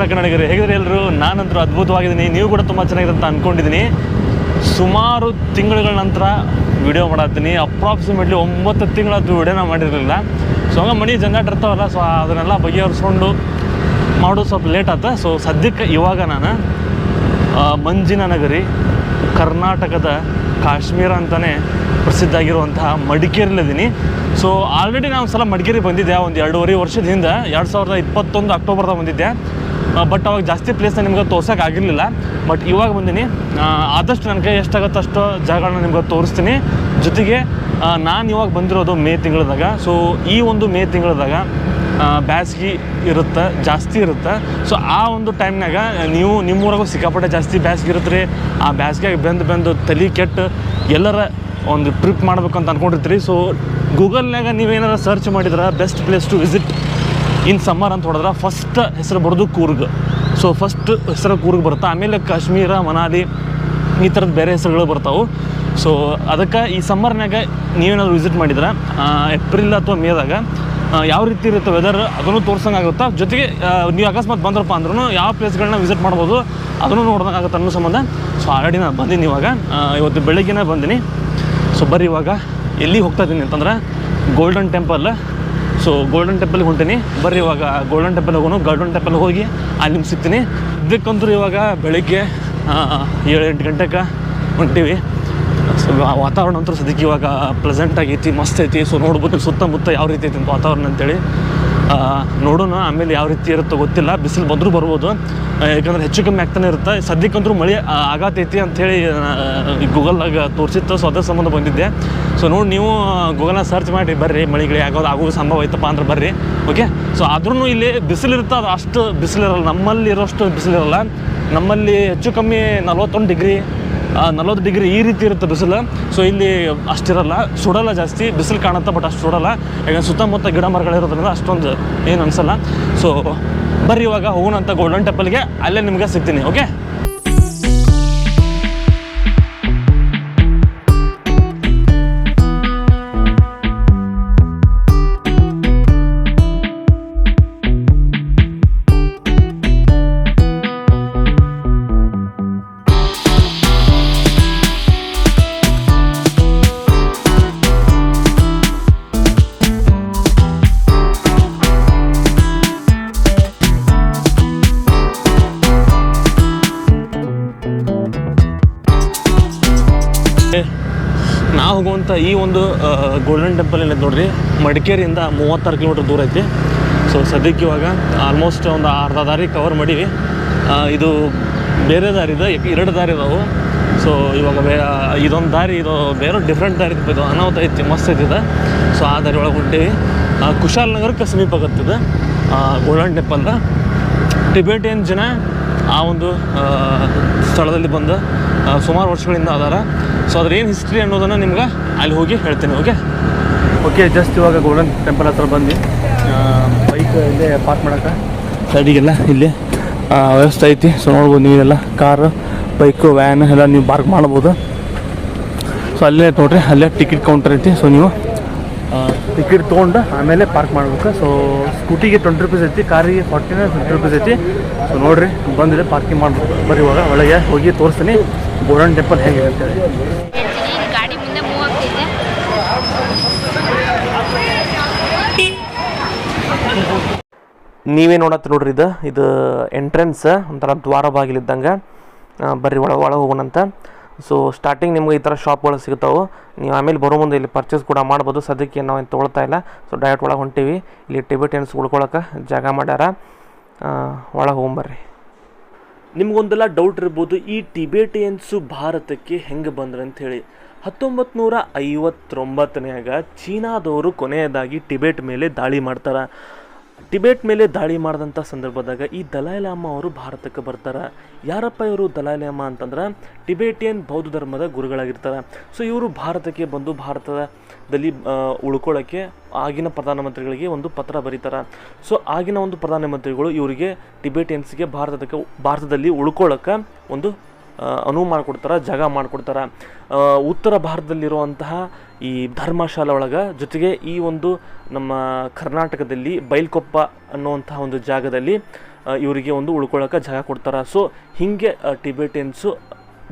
ನಮಸ್ಕಾರ ಕನ್ನಡಿಗರೇ ಹೇಗಿದ್ರೆ ಎಲ್ಲರೂ? ನಾನಂತರೂ ಅದ್ಭುತವಾಗಿದ್ದೀನಿ. ನೀವು ಕೂಡ ತುಂಬ ಚೆನ್ನಾಗಿದೆ ಅಂತ ಅಂದ್ಕೊಂಡಿದ್ದೀನಿ ಸುಮಾರು ತಿಂಗಳುಗಳ ನಂತರ ವಿಡಿಯೋ ಮಾಡತ್ತೀನಿ. ಅಪ್ರಾಕ್ಸಿಮೇಟ್ಲಿ ಒಂಬತ್ತು ತಿಂಗಳದ್ದು ವಿಡಿಯೋನ ಮಾಡಿರಲಿಲ್ಲ. ಸೊ ಹಂಗೆ ಮನೆ ಜಂಜಾಟ ಇರ್ತಾವಲ್ಲ ಸೊ ಅದನ್ನೆಲ್ಲ ಬಗೆಹರಿಸ್ಕೊಂಡು ಮಾಡೋದು ಸ್ವಲ್ಪ ಲೇಟ್ ಆಯ್ತು ಸೊ ಸದ್ಯಕ್ಕೆ ಇವಾಗ ನಾನು ಮಂಜಿನ ನಗರಿ, ಕರ್ನಾಟಕದ ಕಾಶ್ಮೀರ ಅಂತಲೇ ಪ್ರಸಿದ್ಧ ಆಗಿರುವಂತಹ ಮಡಿಕೇರಿಲಿದ್ದೀನಿ ಸೊ ಆಲ್ರೆಡಿ ನಾನು ಸಲ ಮಡಿಕೇರಿ ಬಂದಿದ್ದೆ. ಒಂದು ಎರಡೂವರೆ ವರ್ಷದಿಂದ ಎರಡು ಸಾವಿರದ ಇಪ್ಪತ್ತೊಂದು ಅಕ್ಟೋಬರ್ದಾಗ ಬಂದಿದ್ದೆ. ಬಟ್ ಅವಾಗ ಜಾಸ್ತಿ ಪ್ಲೇಸ್ನ ನಿಮ್ಗೆ ತೋರ್ಸೋಕೆ ಆಗಿರಲಿಲ್ಲ. ಬಟ್ ಇವಾಗ ಬಂದೀನಿ. ಆದಷ್ಟು ನನ್ನ ಕೈ ಎಷ್ಟಾಗತ್ತೋ ಅಷ್ಟು ಜಾಗಗಳನ್ನ ನಿಮ್ಗೆ ತೋರಿಸ್ತೀನಿ. ಜೊತೆಗೆ ನಾನು ಇವಾಗ ಬಂದಿರೋದು ಮೇ ತಿಂಗಳದಾಗ. ಸೊ ಈ ಒಂದು ಮೇ ತಿಂಗಳದಾಗ ಬ್ಯಾಸ್ಗೆ ಇರುತ್ತೆ, ಜಾಸ್ತಿ ಇರುತ್ತೆ. ಸೊ ಆ ಒಂದು ಟೈಮ್ನಾಗ ನೀವು ನಿಮ್ಮೂರಾಗೂ ಸಿಕ್ಕಾಪಟ್ಟೆ ಜಾಸ್ತಿ ಬ್ಯಾಸ್ಗೆ ಇರುತ್ತೆ ರೀ ಆ ಬ್ಯಾಸ್ಗೆ ಬೆಂದು ಬೆಂದು ತಲೆ ಕೆಟ್ಟು ಎಲ್ಲರ ಒಂದು ಟ್ರಿಪ್ ಮಾಡ್ಬೇಕಂತ ಅಂದ್ಕೊಂಡಿರ್ತೀರಿ ಸೊ ಗೂಗಲ್ನಾಗ ನೀವೇನಾರ ಸರ್ಚ್ ಮಾಡಿದ್ರೆ best place to visit in summer ಅಂತ ಹೊಡೆದ್ರೆ ಫಸ್ಟ್ ಹೆಸರು ಬರೋದು ಕೂರ್ಗ್. ಸೊ ಫಸ್ಟ್ ಹೆಸರು ಕೂರ್ಗ್ ಬರುತ್ತೆ? ಆಮೇಲೆ ಕಾಶ್ಮೀರ, ಮನಾಲಿ ಈ ಥರದ್ದು ಬೇರೆ ಹೆಸರುಗಳು ಬರ್ತಾವೆ. ಸೊ ಅದಕ್ಕೆ ಈ ಸಮ್ಮರ್ನಾಗ ನೀವೇನಾದ್ರು ವಿಸಿಟ್ ಮಾಡಿದ್ರೆ? ಏಪ್ರಿಲ್ ಅಥವಾ ಮೇದಾಗ ಯಾವ ರೀತಿ ಇರುತ್ತೆ ವೆದರ್ ಅದನ್ನು ತೋರ್ಸಂಗೆ ಆಗುತ್ತಾ ಜೊತೆಗೆ ನೀವು ಅಕಸ್ಮಾತ್ ಬಂದ್ರಪ್ಪ ಅಂದ್ರೂ ಯಾವ ಪ್ಲೇಸ್ಗಳನ್ನ ವಿಸಿಟ್ ಮಾಡ್ಬೋದು ಅದನ್ನು ನೋಡ್ದಂಗೆ ಆಗುತ್ತೆ ಅನ್ನೋ ಸಂಬಂಧ. ಸೊ ಆಲ್ರೆಡಿ ನಾನು ಬಂದೀನಿ ಇವಾಗ. ಇವತ್ತು ಬೆಳಗ್ಗೆನೇ ಬಂದೀನಿ. ಸೊ ಬರ್ರಿ ಇವಾಗ. ಎಲ್ಲಿ ಹೋಗ್ತಾ ಇದ್ದೀನಿ ಅಂತಂದ್ರೆ ಗೋಲ್ಡನ್ ಟೆಂಪಲ್ ಸೊ ಗೋಲ್ಡನ್ ಟೆಂಪಲ್ಗೆ ಹೊಂಟೀನಿ. ಬರ್ರಿ ಇವಾಗ ಗೋಲ್ಡನ್ ಟೆಂಪಲ್ ಹೋಗೋನು ಗೋಲ್ಡನ್ ಟೆಂಪಲ್ ಹೋಗಿ ಅಲ್ಲಿ ನಿಮ್ಗೆ ಸಿಗ್ತೀನಿ. ಇದಕ್ಕಂತೂ ಇವಾಗ ಬೆಳಗ್ಗೆ ಏಳು ಎಂಟು ಗಂಟೆಗೆ ಹೊಂಟೀವಿ. ಸೊ ವಾತಾವರಣ ಅಂತೂ ಸದ್ಯಕ್ಕೆ ಇವಾಗ ಪ್ಲೆಸೆಂಟ್ ಆಗೈತಿ, ಮಸ್ತ್ ಐತಿ. ಸೊ ನೋಡ್ಬೋದು ಸುತ್ತಮುತ್ತ ಯಾವ ರೀತಿ ಐತಿ ವಾತಾವರಣ ಅಂತೇಳಿ. ನೋಡೋಣ, ಆಮೇಲೆ ಯಾವ ರೀತಿ ಇರುತ್ತೋ ಗೊತ್ತಿಲ್ಲ. ಬಿಸಿಲು ಬಂದರೂ ಬರ್ಬೋದು. ಯಾಕಂದ್ರೆ ಹೆಚ್ಚು ಕಮ್ಮಿ ಆಗ್ತಾನೆ ಇರುತ್ತೆ. ಸದ್ಯಕ್ಕಂತೂ ಮಳೆ ಆಗತೈತಿ ಅಂಥೇಳಿ ಗೂಗಲ್ದಾಗ ತೋರಿಸಿತ್ತು. ಸೊ ಅದ್ರ ಸಂಬಂಧ ಬಂದಿದ್ದೆ. ಸೊ ನೋಡಿ ನೀವು ಗೂಗಲ್ನ ಸರ್ಚ್ ಮಾಡಿ, ಬರ್ರಿ ಮಳೆಗಳಿಗೆ ಆಗೋದು ಆಗೋ ಸಂಭವ ಐತಪ್ಪ ಅಂದ್ರೆ ಬರ್ರಿ ಓಕೆ ಸೊ ಆದ್ರೂ ಇಲ್ಲಿ ಬಿಸಿಲು ಇರುತ್ತೆ, ಅದು ಅಷ್ಟು ಬಿಸಿಲಿರಲ್ಲ ನಮ್ಮಲ್ಲಿ ಇರೋಷ್ಟು ಬಿಸಿಲಿರಲ್ಲ ನಮ್ಮಲ್ಲಿ ಹೆಚ್ಚು ಕಮ್ಮಿ ನಲ್ವತ್ತೊಂದು ಡಿಗ್ರಿ ನಲ್ವತ್ತು ಡಿಗ್ರಿ ಈ ರೀತಿ ಇರುತ್ತೆ ಬಿಸಿಲು. ಸೊ ಇಲ್ಲಿ ಅಷ್ಟಿರಲ್ಲ. ಸುಡಲ್ಲ ಜಾಸ್ತಿ. ಬಿಸಿಲು ಕಾಣುತ್ತೆ ಬಟ್ ಅಷ್ಟು ಸುಡಲ್ಲ. ಯಾಕಂದ್ರೆ ಸುತ್ತಮುತ್ತ ಗಿಡ ಮರಗಳಿರೋದ್ರಿಂದ ಅಷ್ಟೊಂದು ಏನು ಅನಿಸಲ್ಲ. ಸೊ ಬರ್ರಿ ಇವಾಗ ಹೋಗೋಣ ಅಂತ ಗೋಲ್ಡನ್ ಟೆಂಪಲ್ಗೆ ಅಲ್ಲೇ ನಿಮಗೆ ಸಿಗ್ತೀನಿ ಓಕೆ ಹೋಗುವಂಥ ಈ ಒಂದು ಗೋಲ್ಡನ್ ಟೆಂಪಲ್ ಏನಿದೆ ನೋಡ್ರಿ, ಮಡಿಕೇರಿಯಿಂದ ಮೂವತ್ತಾರು ಕಿಲೋಮೀಟ್ರ್ ದೂರ ಐತಿ. ಸೊ ಸದ್ಯಕ್ಕೆ ಇವಾಗ ಆಲ್ಮೋಸ್ಟ್ ಒಂದು ಅರ್ಧ ದಾರಿ ಕವರ್ ಮಾಡೀವಿ. ಇದು ಬೇರೆ ದಾರಿ ಇದೆ ಎರಡು ದಾರಿ ಇದಾವೆ. ಸೊ ಇವಾಗ ಬೇ ಇದೊಂದು ದಾರಿ, ಇದು ಬೇರೆ ಡಿಫ್ರೆಂಟ್ ದಾರಿ ಇದು ಅನಾಹುತ ಐತಿ, ಮಸ್ತ್ ಐತಿದೆ ಸೊ ಆ ದಾರಿ ಒಳಗೆ ಹೊಂಟೀವಿ. ಕುಶಾಲ್ ನಗರಕ್ಕೆ ಸಮೀಪ ಆಗತ್ತಿದೆ ಗೋಲ್ಡನ್ ಟೆಂಪಲ್ ಟಿಬೇಟಿಯನ್ ಜನ ಆ ಒಂದು ಸ್ಥಳದಲ್ಲಿ ಬಂದು ಸುಮಾರು ವರ್ಷಗಳಿಂದ ಅದಾರ. ಸೊ ಅದ್ರ ಏನು ಹಿಸ್ಟ್ರಿ ಅನ್ನೋದನ್ನು ನಿಮ್ಗೆ ಅಲ್ಲಿ ಹೋಗಿ ಹೇಳ್ತೀನಿ ಓಕೆ ಓಕೆ ಜಸ್ಟ್ ಇವಾಗ ಗೋಲ್ಡನ್ ಟೆಂಪಲ್ ಹತ್ರ ಬಂದು ಬೈಕ್ ಇಲ್ಲೇ ಪಾರ್ಕ್ ಮಾಡೋಕೆ ಸೈಡಿಗೆಲ್ಲ ಇಲ್ಲಿ. ವ್ಯವಸ್ಥೆ ಐತಿ. ಸೊ ನೋಡ್ಬೋದು ನೀವೆಲ್ಲ ಕಾರು ಬೈಕು ವ್ಯಾನ್ ಎಲ್ಲ ನೀವು ಪಾರ್ಕ್ ಮಾಡ್ಬೋದು. ಸೊ ಅಲ್ಲೇ ನೋಡ್ರಿ ಅಲ್ಲೇ ಟಿಕೆಟ್ ಕೌಂಟರ್ ಐತಿ. ಸೊ ನೀವು ಟಿಕೆಟ್ ತೊಗೊಂಡು ಆಮೇಲೆ ಪಾರ್ಕ್ ಮಾಡ್ಬೇಕು. ಸೊ ಸ್ಕೂಟಿಗೆ ಟ್ವೆಂಟಿ ರುಪೀಸ್ ಐತಿ ಕಾರಿಗೆ ಫಾರ್ಟಿನ ಫಿಫ್ಟಿ ರುಪೀಸ್ ಐತಿ. ಸೊ ನೋಡಿರಿ ಬಂದಿದೆ ಪಾರ್ಕಿಂಗ್ ಮಾಡ್ಬೇಕು. ಬರೀ ಇವಾಗ ಒಳಗೆ ಹೋಗಿ ತೋರಿಸ್ತೀನಿ. ಗೋಲ್ಡನ್ ಟೆಂಪಲ್ ಹೇಗೆ ಹೇಳ್ತೇವೆ ಹೇಳ್ತೀನಿ ಇಲ್ಲಿ ಗಾಡಿ ಮುಂದೆ ಮೂವ್ ಆಗ್ತಿದೆ. ನೀವೇ ನೋಡತ್ತ ನೋಡ್ರಿ ಇದು. ಇದು ಎಂಟ್ರೆನ್ಸ್ ಒಂಥರ ದ್ವಾರ ಬಾಗಿಲಿದ್ದಂಗೆ. ಬರ್ರಿ ಒಳ ಒಳಗೆ ಹೋಗೋಣಂತ ಸೊ ಸ್ಟಾರ್ಟಿಂಗ್ ನಿಮ್ಗೆ ಈ ಥರ ಶಾಪ್ಗಳು ಸಿಗ್ತಾವೆ. ನೀವು ಆಮೇಲೆ ಬರೋ ಮುಂದೆ ಇಲ್ಲಿ ಪರ್ಚೇಸ್ ಕೂಡ ಮಾಡ್ಬೋದು. ಸದ್ಯಕ್ಕೆ ನಾವು ಏನು ತೊಗೊಳ್ತಾ ಇಲ್ಲ. ಸೊ ಡೈರೆಕ್ಟ್ ಒಳಗೆ ಹೊಂಟೀವಿ. ಇಲ್ಲಿ ಟಿಬೆಟಿಯನ್ಸ್ ಉಳ್ಕೊಳಕ್ಕೆ ಜಾಗ ಮಾಡ್ಯಾರ. ಒಳಗೆ ಹೋಗ್ಬರ್ರಿ. ನಿಮ್ಗೊಂದೆಲ್ಲ ಡೌಟ್ ಇರ್ಬೋದು, ಈ ಟಿಬೇಟಿಯನ್ಸು ಭಾರತಕ್ಕೆ ಹೆಂಗೆ ಬಂದ್ರು ಅಂತ ಹೇಳಿ ಹತ್ತೊಂಬತ್ತು ನೂರ ಐವತ್ತೊಂಬತ್ತನೆಯಾಗ ಚೀನಾದವರು ಕೊನೆಯದಾಗಿ ಟಿಬೇಟ್ ಮೇಲೆ ದಾಳಿ ಮಾಡ್ತಾರೆ. ಟಿಬೇಟ್ ಮೇಲೆ ದಾಳಿ ಮಾಡಿದಂಥ ಸಂದರ್ಭದಾಗ ಈ ದಲಾಯ್ ಲಾಮ ಅವರು ಭಾರತಕ್ಕೆ ಬರ್ತಾರೆ. ಯಾರಪ್ಪ ಇವರು ದಲಾಯ್ ಲಾಮ ಅಂತಂದ್ರೆ ಟಿಬೇಟಿಯನ್ ಬೌದ್ಧ ಧರ್ಮದ ಗುರುಗಳಾಗಿರ್ತಾರೆ. ಸೊ ಇವರು ಭಾರತಕ್ಕೆ ಬಂದು ಭಾರತದಲ್ಲಿ ಉಳ್ಕೊಳ್ಳೋಕ್ಕೆ ಆಗಿನ ಪ್ರಧಾನಮಂತ್ರಿಗಳಿಗೆ ಒಂದು ಪತ್ರ ಬರೀತಾರೆ. ಸೊ ಆಗಿನ ಒಂದು ಪ್ರಧಾನಮಂತ್ರಿಗಳು ಇವರಿಗೆ ಟಿಬೇಟಿಯನ್ಸ್ಗೆ ಭಾರತಕ್ಕೆ, ಭಾರತದಲ್ಲಿ ಉಳ್ಕೊಳ್ಳೋಕ್ಕೆ ಒಂದು ಅನುವು ಮಾಡಿಕೊಡ್ತಾರೆ, ಜಾಗ ಮಾಡಿಕೊಡ್ತಾರೆ. ಉತ್ತರ ಭಾರತದಲ್ಲಿರುವಂತಹ ಈ ಧರ್ಮಶಾಲೆ ಒಳಗೆ ಜೊತೆಗೆ ಈ ಒಂದು ನಮ್ಮ ಕರ್ನಾಟಕದಲ್ಲಿ ಬೈಲ್ಕೊಪ್ಪ ಅನ್ನುವಂತಹ ಒಂದು ಜಾಗದಲ್ಲಿ ಇವರಿಗೆ ಒಂದು ಉಳ್ಕೊಳ್ಳೋಕೆ ಜಾಗ ಕೊಡ್ತಾರೆ. ಸೊ ಹೀಗೆ ಟಿಬೆಟಿಯನ್ಸು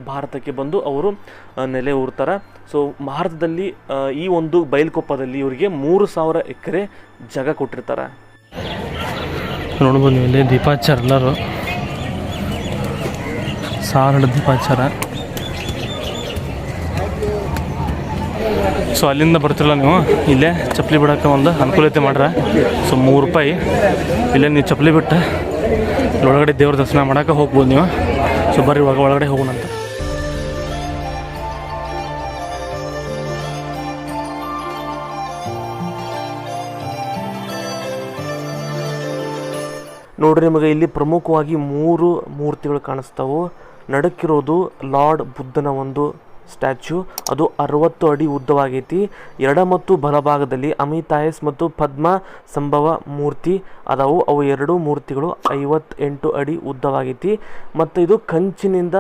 ಭಾರತಕ್ಕೆ ಬಂದು ಅವರು ನೆಲೆ ಊರ್ತಾರೆ. ಸೊ ಭಾರತದಲ್ಲಿ ಈ ಒಂದು ಬೈಲ್ಕೊಪ್ಪದಲ್ಲಿ ಇವರಿಗೆ ಮೂರು ಸಾವಿರ ಎಕರೆ ಜಾಗ ಕೊಟ್ಟಿರ್ತಾರೆ. ನೋಡ್ಬೋದು ಇಲ್ಲಿ ದೀಪಾಚಾರ ಸಾವಿರ ದೀಪಾಚಾರ ಸೊ ಅಲ್ಲಿಂದ ಬರ್ತಿರಲ್ಲ ನೀವು? ಇಲ್ಲೇ ಚಪ್ಪಲಿ ಬಿಡೋಕೆ ಒಂದು ಅನುಕೂಲತೆ ಮಾಡ್ರ. ಸೊ ಮೂರು ರೂಪಾಯಿ. ಇಲ್ಲೇ ನೀವು ಚಪ್ಪಲಿ ಬಿಟ್ಟು ಒಳಗಡೆ ದೇವ್ರ ದರ್ಶನ ಮಾಡೋಕೆ ಹೋಗ್ಬೋದು ನೀವು. ಸೊ ಬರ್ರಿ, ಇವಾಗ ಒಳಗಡೆ ಹೋಗೋಣ ಅಂತ. ನೋಡ್ರಿ ನಿಮಗೆ ಇಲ್ಲಿ ಪ್ರಮುಖವಾಗಿ ಮೂರು ಮೂರ್ತಿಗಳು ಕಾಣಿಸ್ತಾವು. ನಡಕ್ಕಿರೋದು ಲಾರ್ಡ್ ಬುದ್ಧನ ಒಂದು ಸ್ಟ್ಯಾಚ್ಯೂ. ಅದು ಅರವತ್ತು ಅಡಿ ಉದ್ದವಾಗೈತಿ. ಎರಡ ಮತ್ತು ಬಲಭಾಗದಲ್ಲಿ ಅಮಿತಾಯಸ್ ಮತ್ತು ಪದ್ಮ ಸಂಭವ ಮೂರ್ತಿ. ಅದಾವು, ಅವು ಎರಡು ಮೂರ್ತಿಗಳು ಐವತ್ತೆಂಟು ಅಡಿ ಉದ್ದವಾಗೈತಿ. ಮತ್ತು ಇದು ಕಂಚಿನಿಂದ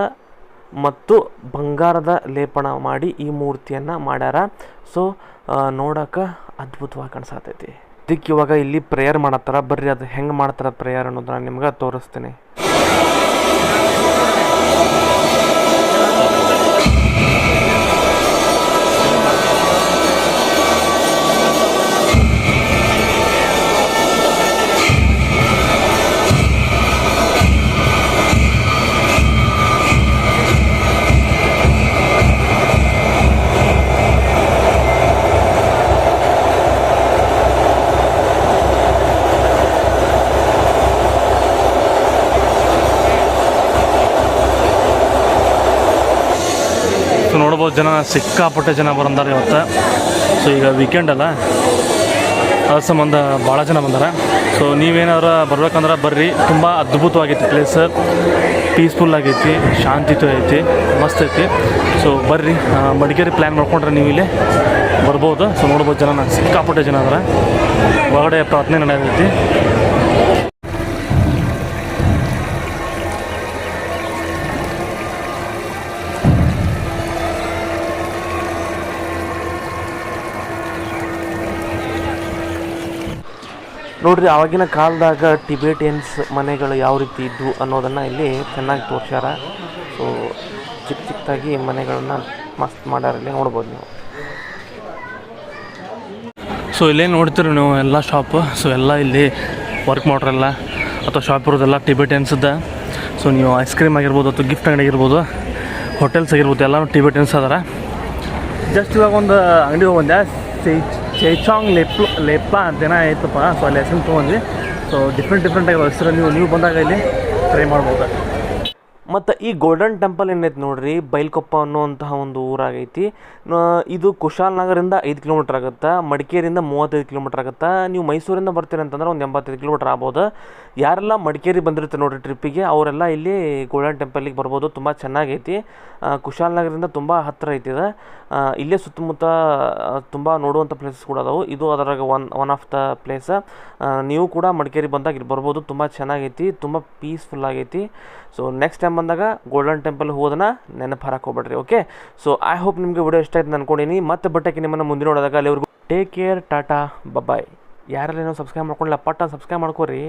ಮತ್ತು ಬಂಗಾರದ ಲೇಪನ ಮಾಡಿ ಈ ಮೂರ್ತಿಯನ್ನು ಮಾಡ್ಯಾರ. ಸೊ ನೋಡೋಕೆ ಅದ್ಭುತವಾಗಿ ಕಾಣಿಸತೈತಿ. ಇದಕ್ಕೆ ಇವಾಗ ಇಲ್ಲಿ ಪ್ರೇಯರ್ ಮಾಡತ್ತಾರ. ಬರ್ರಿ, ಅದು ಹೆಂಗೆ ಮಾಡ್ತಾರ ಪ್ರೇಯರ್ ಅನ್ನೋದನ್ನ ನಿಮ್ಗೆ ತೋರಿಸ್ತೀನಿ. ನೋಡ್ಬೋದು ಜನ, ಸಿಕ್ಕಾಪಟ್ಟೆ ಜನ ಬರಂದಾರೆ ಇವತ್ತು. ಸೊ ಈಗ ವೀಕೆಂಡ್ ಅಲ್ಲ? ಅದ್ರ ಸಂಬಂಧ ಭಾಳ ಜನ ಬಂದಾರೆ. ಸೊ ನೀವೇನಾದ್ರು ಬರ್ಬೇಕಂದ್ರೆ ಬರ್ರಿ. ತುಂಬ ಅದ್ಭುತವಾಗೈತಿ ಪ್ಲೇಸ್ ಪೀಸ್ಫುಲ್ ಆಗೈತಿ ಶಾಂತಿತು ಐತಿ, ಮಸ್ತ್ ಐತಿ. ಸೊ ಬರ್ರಿ. ಮಡಿಕೇರಿ ಪ್ಲ್ಯಾನ್ ಮಾಡ್ಕೊಂಡ್ರೆ ನೀವು ಇಲ್ಲಿ ಬರ್ಬೋದು. ಸೊ ನೋಡ್ಬೋದು ಜನ, ಸಿಕ್ಕಾಪಟ್ಟೆ ಜನ ಅಂದ್ರೆ ಒಳಗಡೆ ಪ್ರಾರ್ಥನೆ ನಡೆಯತೈತಿ. ನೋಡ್ರಿ, ಆವಾಗಿನ ಕಾಲದಾಗ ಟಿಬೇಟಿಯನ್ಸ್ ಮನೆಗಳು ಯಾವ ರೀತಿ ಇದ್ವು ಅನ್ನೋದನ್ನು ಇಲ್ಲಿ ಚೆನ್ನಾಗಿ ತೋರಿಸ್ಯಾರ. ಸೊ ಚಿಕ್ಕ ಚಿಕ್ಕದಾಗಿ ಮನೆಗಳನ್ನು ಮಸ್ತ್ ಇಲ್ಲಿ ನೋಡ್ಬೋದು ನೀವು. ಸೊ ಇಲ್ಲೇ ನೋಡ್ತೀರಿ ನೀವು ಎಲ್ಲ ಶಾಪ್ ಸೊ ಎಲ್ಲ ಇಲ್ಲಿ ವರ್ಕ್ ಮಾಡೋರೆಲ್ಲ ಅಥವಾ ಶಾಪ್ ಇರೋದೆಲ್ಲ ಟಿಬೇಟಿಯನ್ಸ್ದ ಸೊ ನೀವು ಐಸ್ ಕ್ರೀಮ್ ಆಗಿರ್ಬೋದು ಅಥವಾ ಗಿಫ್ಟ್ ಅಂಗಡಿ ಆಗಿರ್ಬೋದು ಹೋಟೆಲ್ಸ್ ಆಗಿರ್ಬೋದು ಎಲ್ಲ ಟಿಬೇಟಿಯನ್ಸ್ ಅದಾರ. ಜಸ್ಟ್ ಇವಾಗ ಒಂದು ಅಂಗಡಿ ಹೋಗ್ಬಂದೆ ಚೈ ಚೈಚಾಂಗ್ ಲೆಪ್ ಲೆಪ್ಪ ಅಂತೇನ ಆಯ್ತಪ್ಪ? ಸೊ ಅಲ್ಲಿ ಹೆಸರು ತೊಗೊಂಡ್ವಿ. ಸೊ ಡಿಫ್ರೆಂಟ್ ಡಿಫ್ರೆಂಟ್ ಆಗಿ ಹೆಸರು ನೀವು ನೀವು ಬಂದಾಗ ಇಲ್ಲಿ ಟ್ರೈ ಮಾಡ್ಬೋದು. ಮತ್ತು ಈ ಗೋಲ್ಡನ್ ಟೆಂಪಲ್ ಏನೈತೆ ನೋಡ್ರಿ ಬೈಲ್ಕೊಪ್ಪ ಅನ್ನುವಂತಹ ಒಂದು ಊರಾಗೈತಿ. ಇದು ಕುಶಾಲ್ ಕುಶಾಲನಗರಿಂದ ಐದು ಕಿಲೋಮೀಟ್ರ್ ಆಗುತ್ತೆ, ಮಡಿಕೇರಿಯಿಂದ ಮೂವತ್ತೈದು ಕಿಲೋಮೀಟ್ರ್ ಆಗುತ್ತೆ. ನೀವು ಮೈಸೂರಿಂದ ಬರ್ತೀರಿ ಅಂತಂದ್ರೆ ಒಂದು ಎಂಬತ್ತೈದು ಕಿಲೋಮೀಟ್ರ್ ಆಗ್ಬೋದು. ಯಾರೆಲ್ಲ ಮಡಿಕೇರಿ ಬಂದಿರ್ತಾರೆ ನೋಡಿರಿ ಟ್ರಿಪ್ಪಿಗೆ ಅವರೆಲ್ಲ ಇಲ್ಲಿ ಗೋಲ್ಡನ್ ಟೆಂಪಲಿಗೆ ಬರ್ಬೋದು. ತುಂಬ ಚೆನ್ನಾಗೈತಿ. ಕುಶಾಲ್ ನಗರಿಂದ ತುಂಬ ಹತ್ತಿರ ಐತಿ ಇದು. ಇಲ್ಲೇ ಸುತ್ತಮುತ್ತ ತುಂಬ ನೋಡುವಂಥ ಪ್ಲೇಸಸ್ ಕೂಡ ಅದಾವು. ಇದು ಅದರಾಗ one one of the place ನೀವು ಕೂಡ ಮಡಿಕೇರಿ ಬಂದಾಗ ಇಲ್ಲಿ ಬರ್ಬೋದು. ತುಂಬ ಚೆನ್ನಾಗೈತಿ. ತುಂಬ ಪೀಸ್ಫುಲ್ ಆಗೈತಿ. ಸೊ ನೆಕ್ಸ್ಟ್ ಟೈಮ್ ಬಂದಾಗ ಗೋಲ್ಡನ್ ಟೆಂಪಲ್ ಹೋದನ್ನ ನೆನಪು ಹಾರಕ್ಕೆ ಹೋಗ್ಬೇಡ್ರಿ ಓಕೆ ಸೊ ಐ ಹೋಪ್ ನಿಮಗೆ ವಿಡಿಯೋ ಇಷ್ಟ ಆಯ್ತು ಅನ್ಕೊಂಡಿನಿ. ಮತ್ತೆ ಬಟ್ಟೆಗೆ ನಿಮ್ಮನ್ನು ಮುಂದೆ ನೋಡಿದಾಗ ಅಲ್ಲಿವರೆಗೂ ಟೇಕ್ ಕೇರ್ ಟಾಟಾ ಬಬಾಯ್ ಯಾರೆಲ್ಲ ಏನೋ ಸಬ್ಸ್ಕ್ರೈಬ್ ಮಾಡ್ಕೊಂಡಿಲ್ಲ, ಪಟ್ಟ ಸಬ್ಸ್ಕ್ರೈಬ್ ಮಾಡ್ಕೋರಿ.